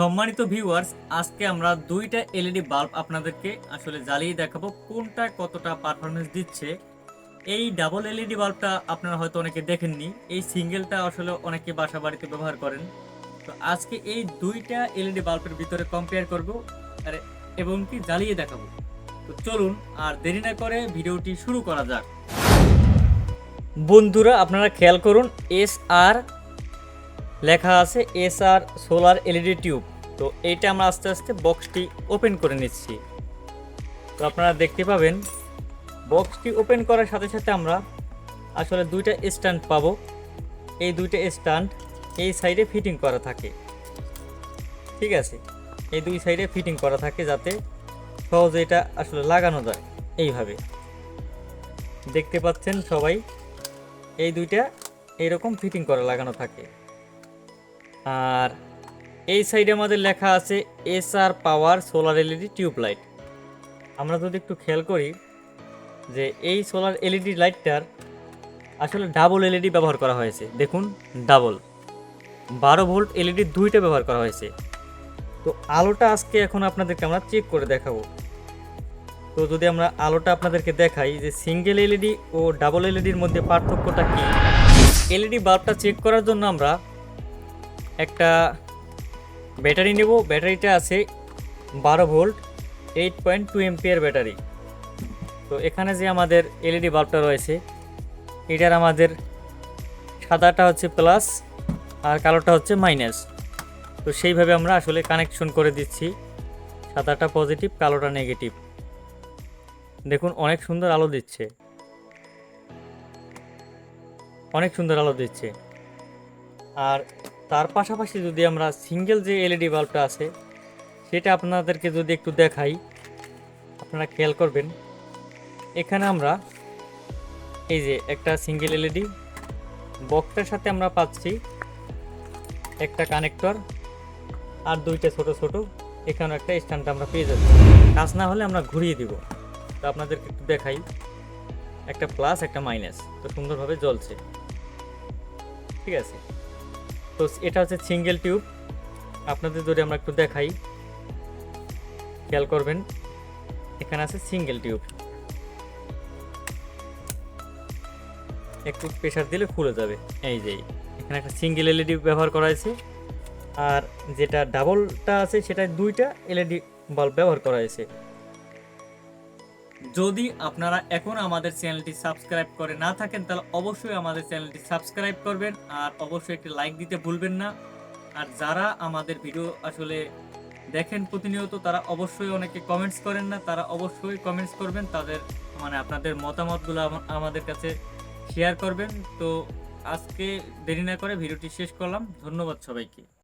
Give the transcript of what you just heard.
সম্মানিত ভিউয়ার্স আজকে আমরা দুইটা এলইডি বাল্ব আপনাদেরকে আসলে জ্বালিয়ে দেখাবো, কোনটা কতটা পারফরমেন্স দিচ্ছে। এই ডাবল এলইডি বাল্বটা আপনারা হয়তো অনেকে দেখেননি, এই সিঙ্গেলটা আসলে অনেকে বাসা বাড়িতে ব্যবহার করেন। তো আজকে এই দুইটা এলইডি বাল্বের ভিতরে কম্পেয়ার করব, আর, এবং কি জ্বালিয়ে দেখাবো। তো চলুন, আর দেরি না করে ভিডিওটি শুরু করা যাক। বন্ধুরা, আপনারা খেয়াল করুন এস আর লেখা আছে S R solar LED tube তো এইটা আমরা আস্তে আস্তে বক্সটি ওপেন করে নিচ্ছি। তো আপনারা দেখতে পাবেন, বক্সটি ওপেন করার সাথে সাথে আমরা আসলে দুইটা স্ট্যান্ড পাবো। এই দুইটা স্ট্যান্ড এই সাইডে ফিটিং করা থাকে। ঠিক আছে? এই দুই সাইডে ফিটিং করা থাকে যাতে সহজে এটা আসলে লাগানো যায় এইভাবে। দেখতে পাচ্ছেন সবাই, এই দুইটা এইরকম ফিটিং করা লাগানো থাকে। আর এই সাইডে আমাদের লেখা আছে S R power solar LED tube light আমরা যদি একটু খেয়াল করি যে এই সোলার এলইডি লাইটটার আসলে ডাবল এলইডি ব্যবহার করা হয়েছে। দেখুন, ডাবল। বারো ভোল্ট এলইডি দুইটা ব্যবহার করা হয়েছে। তো আলোটা আজকে এখন আপনাদেরকে আমরা চেক করে দেখাবো। তো যদি আমরা আলোটা আপনাদেরকে দেখাই যে সিঙ্গেল এলইডি ও ডাবল এলইডির মধ্যে পার্থক্যটা কি? এলইডি বাল্বটা চেক করার জন্য আমরা একটা ব্যাটারি নেব ব্যাটারিটা আছে বারো volt eight point two ampere battery. তো এখানে যে আমাদের এলইডি বাল্বটা রয়েছে, এটার আমাদের সাদাটা হচ্ছে প্লাস আর কালোটা হচ্ছে মাইনাস তো সেইভাবে আমরা আসলে কানেকশন করে দিচ্ছি, সাদাটা পজিটিভ কালোটা নেগেটিভ দেখুন, অনেক সুন্দর আলো দিচ্ছে। অনেক সুন্দর আলো দিচ্ছে। আর তার পাশাপাশি যদি আমরা সিঙ্গেল যে এলইডি বাল্বটা আছে, সেটা আপনাদেরকে যদি একটু দেখাই, আপনারা খেয়াল করবেন। এখানে আমরা এই যে একটা সিঙ্গেল এলইডি বক্সটার সাথে আমরা পাচ্ছি একটা কানেক্টর আর দুইটা ছোট ছোট এখানে একটা স্ট্যান্ডটা আমরা পেয়ে যাচ্ছি। কাজ না হলে আমরা ঘুরিয়ে দিব। তো আপনাদেরকে একটু দেখাই, একটা প্লাস, একটা মাইনাস, তো সুন্দরভাবে জ্বলছে। ঠিক আছে? তো এটা হচ্ছে সিঙ্গেল টিউব। আপনাদের যদি আমরা একটু দেখাই, খেয়াল করবেন, এখানে আছে সিঙ্গেল টিউব। একটু প্রেশার দিলে খুলে যাবে, এই যে, এখানে একটা সিঙ্গেল এলইডি ব্যবহার করা হয়েছে। আর যেটা ডাবলটা আছে সেটা দুইটা এলইডি বাল্ব ব্যবহার করা হয়েছে। যদি আপনারা এখন আমাদের চ্যানেলটি সাবস্ক্রাইব করে না থাকেন, তাহলে অবশ্যই আমাদের চ্যানেলটি সাবস্ক্রাইব করবেন আর অবশ্যই একটি লাইক দিতে ভুলবেন না। আর যারা আমাদের ভিডিও আসলে দেখেন প্রতিনিয়ত, তারা অবশ্যই অনেকে কমেন্টস করেন না, তারা অবশ্যই কমেন্টস করবেন। তাদের মানে আপনাদের মতামতগুলো আমা- আমাদের কাছে শেয়ার করবেন। তো আজকে দেরি না করে ভিডিওটি শেষ করলাম। ধন্যবাদ সবাইকে।